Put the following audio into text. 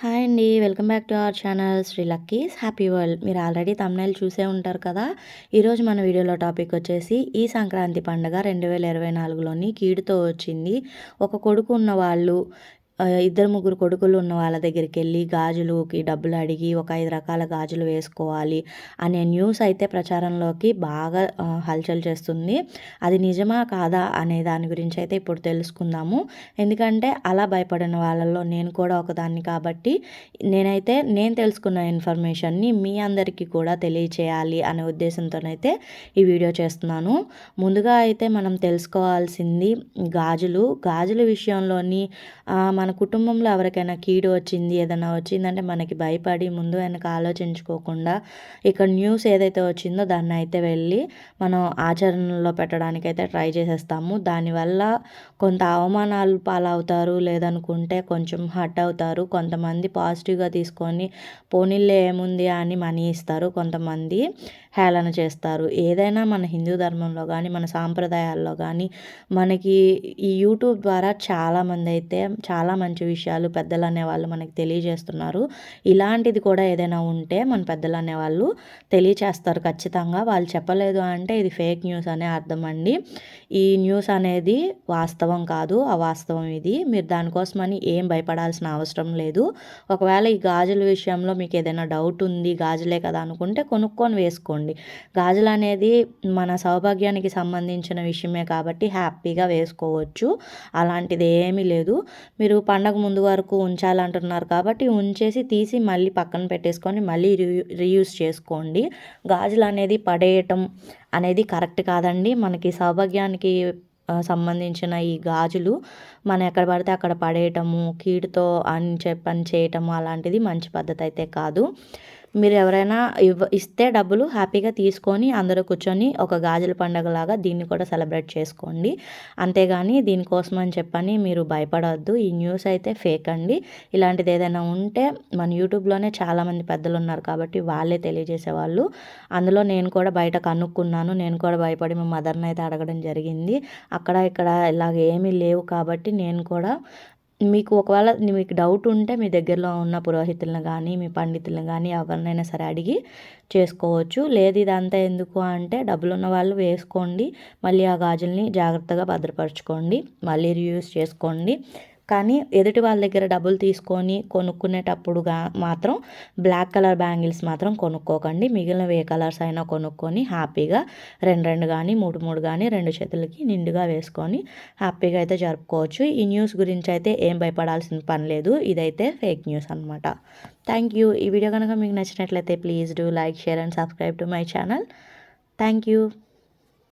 Hi అండి. Welcome back to our channel Shri Lucky's. Happy world. మీరు already thumbnail చూసే ఉంటారు కదా? ఈరోజు మన వీడియోలో టాపిక్ వచ్చేసి ఈ సంక్రాంతి పండుగ రెండు వేల ఇరవై నాలుగులోని కీడుతో వచ్చింది. ఒక కొడుకు ఉన్న వాళ్ళు ఇద్దరు ముగ్గురు కొడుకులు ఉన్న వాళ్ళ దగ్గరికి వెళ్ళి గాజులుకి డబ్బులు అడిగి ఒక ఐదు రకాల గాజులు వేసుకోవాలి అనే న్యూస్ అయితే ప్రచారంలోకి బాగా హల్చల్ చేస్తుంది. అది నిజమా కాదా అనే దాని గురించి అయితే ఇప్పుడు తెలుసుకుందాము. ఎందుకంటే అలా భయపడిన వాళ్ళల్లో నేను కూడా ఒకదాన్ని కాబట్టి నేనైతే నేను తెలుసుకున్న ఇన్ఫర్మేషన్ని మీ అందరికీ కూడా తెలియచేయాలి అనే ఉద్దేశంతోనైతే ఈ వీడియో చేస్తున్నాను. ముందుగా అయితే మనం తెలుసుకోవాల్సింది గాజులు. గాజుల విషయంలోని మన మన కుటుంబంలో ఎవరికైనా కీడు వచ్చింది ఏదైనా వచ్చిందంటే మనకి భయపడి ముందు వెనక ఆలోచించుకోకుండా ఇక్కడ న్యూస్ ఏదైతే వచ్చిందో దాన్ని అయితే వెళ్ళి మనం ఆచరణలో పెట్టడానికైతే ట్రై చేసేస్తాము. దానివల్ల కొంత అవమానాలు పాలవుతారు లేదనుకుంటే కొంచెం హర్ట్ అవుతారు. కొంతమంది పాజిటివ్గా తీసుకొని పోనీళ్ళే ఏముంది అని మనీ ఇస్తారు. కొంతమంది హేళన చేస్తారు. ఏదైనా మన హిందూ ధర్మంలో కానీ మన సాంప్రదాయాల్లో కానీ మనకి ఈ యూట్యూబ్ ద్వారా చాలామంది అయితే చాలా మంచి విషయాలు పెద్దలు అనేవాళ్ళు మనకి తెలియజేస్తున్నారు. ఇలాంటిది కూడా ఏదైనా ఉంటే మన పెద్దలు అనేవాళ్ళు తెలియచేస్తారు ఖచ్చితంగా. వాళ్ళు చెప్పలేదు అంటే ఇది ఫేక్ న్యూస్ అనే అర్థం అండి. ఈ న్యూస్ అనేది వాస్తవం కాదు అవాస్తవం ఇది. మీరు దానికోసమని ఏం భయపడాల్సిన అవసరం లేదు. ఒకవేళ ఈ గాజుల విషయంలో మీకు ఏదైనా డౌట్ ఉంది గాజులే కదా అనుకుంటే కొనుక్కొని వేసుకోండి. గాజులు అనేది మన సౌభాగ్యానికి సంబంధించిన విషయమే కాబట్టి హ్యాపీగా వేసుకోవచ్చు. అలాంటిది ఏమీ లేదు. మీరు పండగ ముందు వరకు ఉంచాలంటున్నారు కాబట్టి ఉంచేసి తీసి మళ్ళీ పక్కన పెట్టేసుకొని మళ్ళీ రీయూస్ చేసుకోండి. గాజులు అనేది పడేయటం అనేది కరెక్ట్ కాదండి. మనకి సౌభాగ్యానికి సంబంధించిన ఈ గాజులు మనం ఎక్కడ పడితే అక్కడ పడేయటము కీడుతో అని చెప్పని చేయటము అలాంటిది మంచి పద్ధతి అయితే కాదు. మీరు ఎవరైనా ఇవ్వ ఇస్తే డబ్బులు హ్యాపీగా తీసుకొని అందరూ కూర్చొని ఒక గాజుల పండగలాగా దీన్ని కూడా సెలబ్రేట్ చేసుకోండి. అంతేగాని దీనికోసం అని చెప్పని మీరు భయపడవద్దు ఈ న్యూస్ అయితే ఫేక్ అండి. ఇలాంటిది ఏదైనా ఉంటే మన యూట్యూబ్లోనే చాలామంది పెద్దలు ఉన్నారు కాబట్టి వాళ్ళే తెలియజేసేవాళ్ళు. అందులో నేను కూడా బయట కనుక్కున్నాను. నేను కూడా భయపడి మా మదర్ని అయితే అడగడం జరిగింది. అక్కడ ఇక్కడ ఇలాగ ఏమీ లేవు కాబట్టి నేను కూడా మీకు ఒకవేళ మీకు డౌట్ ఉంటే మీ దగ్గరలో ఉన్న పురోహితులను కానీ మీ పండితులను కానీ ఎవరినైనా సరే అడిగి చేసుకోవచ్చు. లేదు ఇదంతా ఎందుకు అంటే డబ్బులు ఉన్న వాళ్ళు వేసుకోండి. మళ్ళీ ఆ గాజుల్ని జాగ్రత్తగా భద్రపరచుకోండి. మళ్ళీ రీయూస్ చేసుకోండి. కానీ ఎదుటి వాళ్ళ దగ్గర డబ్బులు తీసుకొని కొనుక్కునేటప్పుడుగా మాత్రం బ్లాక్ కలర్ బ్యాంగిల్స్ మాత్రం కొనుక్కోకండి. మిగిలిన ఏ కలర్స్ అయినా కొనుక్కొని హ్యాపీగా రెండు రెండు కానీ మూడు మూడు కానీ రెండు చేతులకి నిండుగా వేసుకొని హ్యాపీగా అయితే జరుపుకోవచ్చు. ఈ న్యూస్ గురించి అయితే ఏం భయపడాల్సిన పని లేదు. ఇదైతే ఫేక్ న్యూస్ అనమాట థ్యాంక్ యూ. ఈ వీడియో కనుక మీకు నచ్చినట్లయితే please do like share and subscribe to my channel. Thank you.